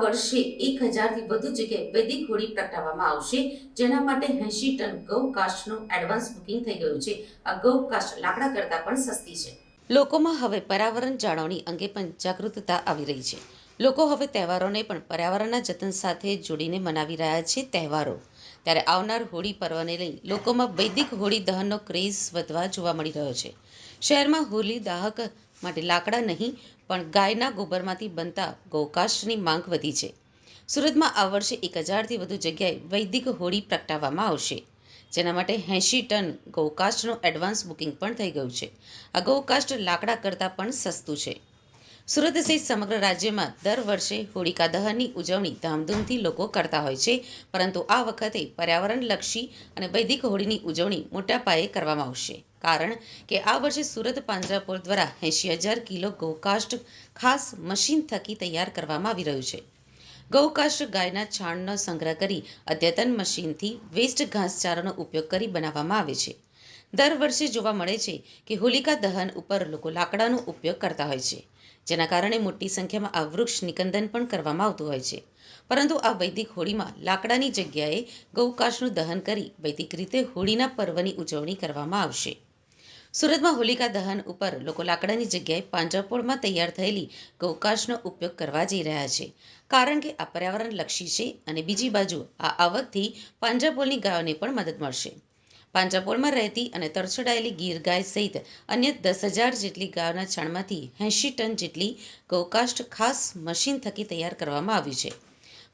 વર્ષે એક હજારથી વધુ જગ્યાએ વૈદિક હોળી પ્રગટાવવામાં આવશે, જેના માટે એંશી ટન ગૌ એડવાન્સ બુકિંગ થઈ ગયું છે. આ ગૌ કાસ્ટ લાકડા કરતાં પણ સસ્તી છે. લોકોમાં હવે પર્યાવરણ જાળવણી અંગે પણ જાગૃતતા આવી રહી છે. લોકો હવે તહેવારોને પણ પર્યાવરણના જતન સાથે જોડીને મનાવી રહ્યા છે તહેવારો. ત્યારે આવનાર હોળી પર્વને લઈ લોકોમાં વૈદિક હોળી દહનનો ક્રેઝ વધવા જોવા મળી રહ્યો છે. શહેરમાં હોલી દાહક માટે લાકડા નહીં, પણ ગાયના ગોબરમાંથી બનતા ગૌકાષ્ટની માંગ વધી છે. સુરતમાં આ વર્ષે એક હજારથી વધુ જગ્યાએ વૈદિક હોળી પ્રગટાવવામાં આવશે, જેના માટે એંશી ટન ગૌકાષ્ટનું એડવાન્સ બુકિંગ પણ થઈ ગયું છે. આ ગૌકાષ્ટ લાકડા કરતાં પણ સસ્તું છે. સુરત સહિત સમગ્ર રાજ્યમાં દર વર્ષે હોળિકા દહનની ઉજવણી ધામધૂમથી લોકો કરતા હોય છે, પરંતુ આ વખતે પર્યાવરણલક્ષી અને વૈદિક હોળીની ઉજવણી મોટા પાયે કરવામાં આવશે. કારણ કે આ વર્ષે સુરત, પાંજરાપોળ દ્વારા એંશી હજાર કિલો ગૌકાષ્ટ ખાસ મશીન થકી તૈયાર કરવામાં આવી રહ્યું છે. ગૌકાષ્ટ ગાયના છાણનો સંગ્રહ કરી અદ્યતન મશીનથી વેસ્ટ ઘાસચારાનો ઉપયોગ કરી બનાવવામાં આવે છે. દર વર્ષે જોવા મળે છે કે હોલિકા દહન ઉપર લોકો લાકડાનો ઉપયોગ કરતા હોય છે, જેના કારણે મોટી સંખ્યામાં આ વૃક્ષ નિકંદન પણ કરવામાં આવતું હોય છે. પરંતુ આ વૈદિક હોળીમાં લાકડાની જગ્યાએ ગૌકાશનું દહન કરી વૈદિક રીતે હોળીના પર્વની ઉજવણી કરવામાં આવશે. સુરતમાં હોલિકા દહન ઉપર લોકો લાકડાની જગ્યાએ પાંજરાપોળમાં તૈયાર થયેલી ગૌકાશનો ઉપયોગ કરવા જઈ રહ્યા છે. કારણ કે આ પર્યાવરણલક્ષી છે અને બીજી બાજુ આ આવકથી પાંજરાપોળની ગાયોને પણ મદદ મળશે. પાંજરાપોળમાં રહેતી અને તરછોડાયેલી ગીર ગાય સહિત અન્ય દસ હજાર જેટલી ગાયોના છાણમાંથી એંશી ટન જેટલી ગૌકાષ્ઠ ખાસ મશીન થકી તૈયાર કરવામાં આવી છે.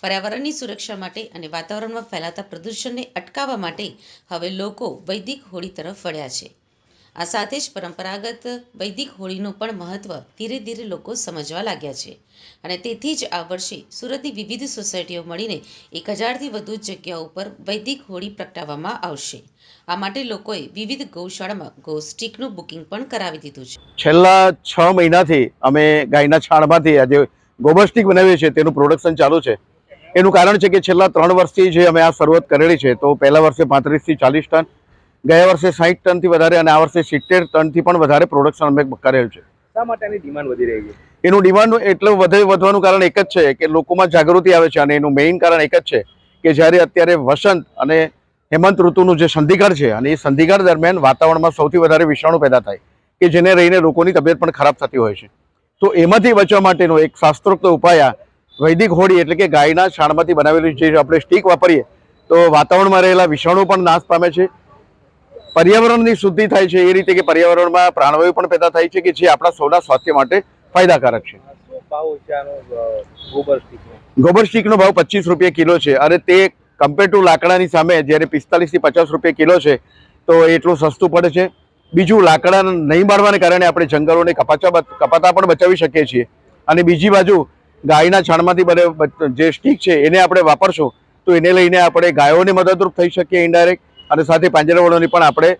પર્યાવરણની સુરક્ષા માટે અને વાતાવરણમાં ફેલાતા પ્રદૂષણને અટકાવવા માટે હવે લોકો વૈદિક હોળી તરફ વળ્યા છે. આ સાથે જ પરંપરાગત વૈદિક હોળીનું પણ મહત્ત્વ ધીરે ધીરે લોકો સમજવા લાગ્યા છે. અને તેથી જ આ વર્ષે સુરતની વિવિધ સોસાયટીઓ મળીને એક હજારથી વધુ જગ્યાઓ પર વૈદિક હોળી પ્રગટાવવામાં આવશે. આ માટે લોકોએ વિવિધ ગૌશાળામાં ગૌસ્ટિકનું બુકિંગ પણ કરાવી દીધું છે. છેલ્લા છ મહિનાથી અમે ગાયના છાણમાંથી આજે ગોબર સ્ટીક બનાવીએ છીએ, તેનું પ્રોડક્શન ચાલુ છે. એનું કારણ છે કે છેલ્લા ત્રણ વર્ષથી જે અમે આ શરૂઆત કરેલી છે, તો પહેલા વર્ષે પાંત્રીસથી ચાલીસ ટન ગયા વર્ષે સાહીઠ ટનથી વધારે અને આ વર્ષે સિત્તેર ટનથી પણ વધારે પ્રોડક્શન અમે કરેલ છે. શા ડિમાન્ડ વધી રહી છે? એનું ડિમાન્ડ એટલું વધે વધવાનું કારણ એક જ છે કે લોકોમાં જાગૃતિ આવે છે અને એનું મેઇન કારણ એક જ છે કે જ્યારે અત્યારે વસંત અને હેમંત ઋતુનું જે સંધિગાર છે અને એ સંધિગાર દરમિયાન વાતાવરણમાં સૌથી વધારે વિષાણુ પેદા થાય કે જેને રહીને લોકોની તબિયત પણ ખરાબ થતી હોય છે. તો એમાંથી બચવા માટેનો એક શાસ્ત્રોક્ત ઉપાય વૈદિક હોડી એટલે કે ગાયના છાણમાંથી બનાવેલી જે આપણે સ્ટીક વાપરીએ તો વાતાવરણમાં રહેલા વિષાણુ પણ નાશ પામે છે પર્યાવરણની શુદ્ધિ થાય છે એ રીતે કે પર્યાવરણમાં પ્રાણવાયુ પણ પેદા થાય છે કે જે આપણા સૌના સ્વાસ્થ્ય માટે ફાયદાકારક છે. ગોબર સ્ટીકનો ભાવ પચીસ રૂપિયા કિલો છે અને તે કમ્પેર ટુ લાકડાની સામે જ્યારે પિસ્તાલીસથી પચાસ રૂપિયા કિલો છે, તો એટલું સસ્તું પડે છે. બીજું લાકડા નહીં બાળવાને કારણે આપણે જંગલોને કપાચા કપાતા પણ બચાવી શકીએ છીએ. અને બીજી બાજુ ગાયના છાણમાંથી બને જે સ્ટીક છે એને આપણે વાપરશું, તો એને લઈને આપણે ગાયોને મદદરૂપ થઈ શકીએ ઇનડાયરેક્ટ અને સાથે પાંજરાવળોની પણ આપણે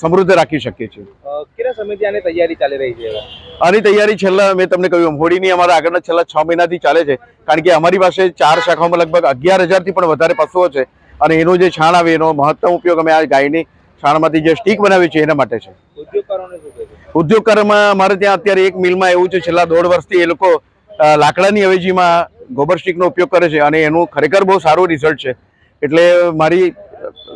સમૃદ્ધ રાખી શકીએ છીએ. કેટલા સમયથી આની તૈયારી ચાલી રહી છે આની તૈયારી છેલ્લા મેં તમને કહ્યું હોળીની અમારા આગળના છેલ્લા છ મહિનાથી ચાલે છે. કારણ કે અમારી પાસે ચાર શાખાઓમાં લગભગ અગિયાર હજારથી પણ વધારે પશુઓ છે. અને એનો જે છાણ આવે એનો મહત્તમ ઉપયોગ અમે આ ગાયની છાણમાંથી જે સ્ટીક બનાવી છે એના માટે છે. ઉદ્યોગકારોમાં અમારે ત્યાં અત્યારે એક મિલમાં એવું છે છેલ્લા દોઢ વર્ષથી એ લોકો લાકડાની અવેજીમાં ગોબર સ્ટીકનો ઉપયોગ કરે છે. અને એનું ખરેખર બહુ સારું રિઝલ્ટ છે. એટલે મારી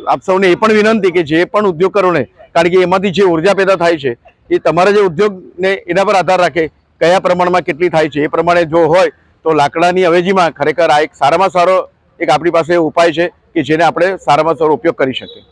આપ સૌને એ પણ વિનંતી કે જે પણ ઉદ્યોગકારોને, કારણ કે એમાંથી જે ઊર્જા પેદા થાય છે, એ તમારા જે ઉદ્યોગને એના પર આધાર રાખે કયા પ્રમાણમાં કેટલી થાય છે, એ પ્રમાણે જો હોય તો લાકડાની અવેજીમાં ખરેખર આ એક સારામાં સારો એક આપણી પાસે ઉપાય છે કે જેને આપણે સારામાં સારો ઉપયોગ કરી શકીએ.